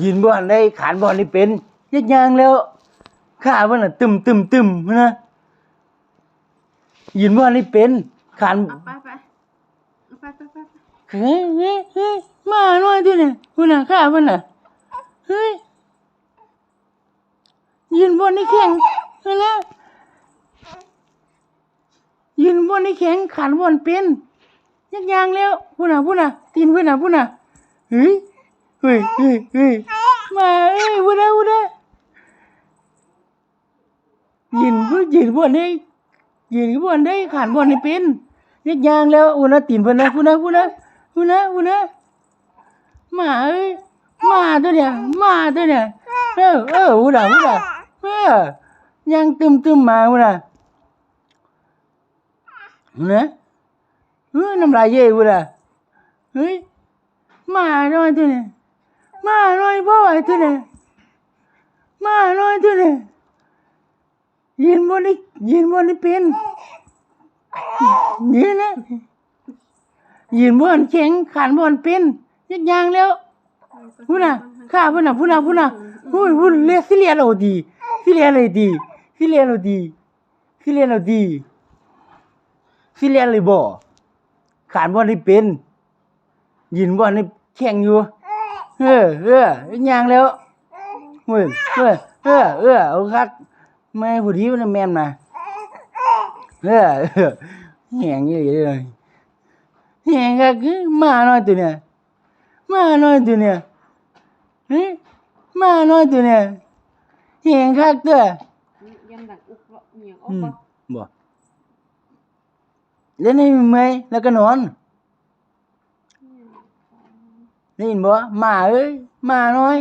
ยินบ่ทันได้ขานบ่ทันได้เป็นยักยางแล้วข้าว่าน่ะตึมตึมตึมนะยินบ่ทันได้เป็นขานเอาไปไปเอาไปไปไปไปเฮ้ยเฮ้ยเฮ้ยมาหน่อยดิเนี่ยคุณน่ะข้าว่าน่ะเฮ้ยยินบ่ได้แข็งนั่นแหละยินบ่ได้แข็งขานบ่ทันเป็นยักยางแล้วพุ่นน่ะพุ่นน่ะตีนพุ่นน่ะพุ่นน่ะเฮ้ย เฮ้ยเฮ้ยเฮ้ยมาเอ้ยพุ่นะพุ่นะยินบ่ยินบ่ได้ยินบ่ได้ขานบ่ได้เป็นยักยางแล้วพุ่นะตีนเพิ่นนะพุ่นะพุ่นะพุ่นะพุ่นะมาเอ้ยมาตัวเนี่ยมาตัวเนี่ยเออเออพุ่นน่ะพุ่นน่ะเออยังตึมๆมมาพุ่นน่ะพุ่นน่ะเฮ้ยน้ำลายเย่กูละเฮ้ยมาหน่อยตัวเนี่ย มาหน่อยพ่อไอ้ตัวเนี่ยมาหน่อยตัวเนี่ยยินบนนี่ยินบนนี่เป็นยินนะยินบนแข็งขันบนเป็นยักอยางแล้วพูดนะข้าพูดนะพูดนะพูดนะพูดพูดเลียสิเลียเราดีสิเลียเราดีสิเลียเราดีสิเลียเราดีสิเลียเลยบ่ขานบ่ได้เป็นยินบ่ได้แข่งอยู่ เออเออย่างแล้วเฮ้ยเออเออเออเอาคักแม่ผู้ที่มันแม่นนะเออเออแหงอยู่เลยแหงคักคือมาหน่อยตัวเนี่ยมาหน่อยตัวเนี่ยเฮ้ยมาหน่อยตัวเนี่ยแหงคักตัวยันดังอุกเลาะเหนียงอออืกมบ่บ่เล่นให้เมื่อยแล้วก็นอน ได้ยินบ่หมาเอ้ยหมาน้อย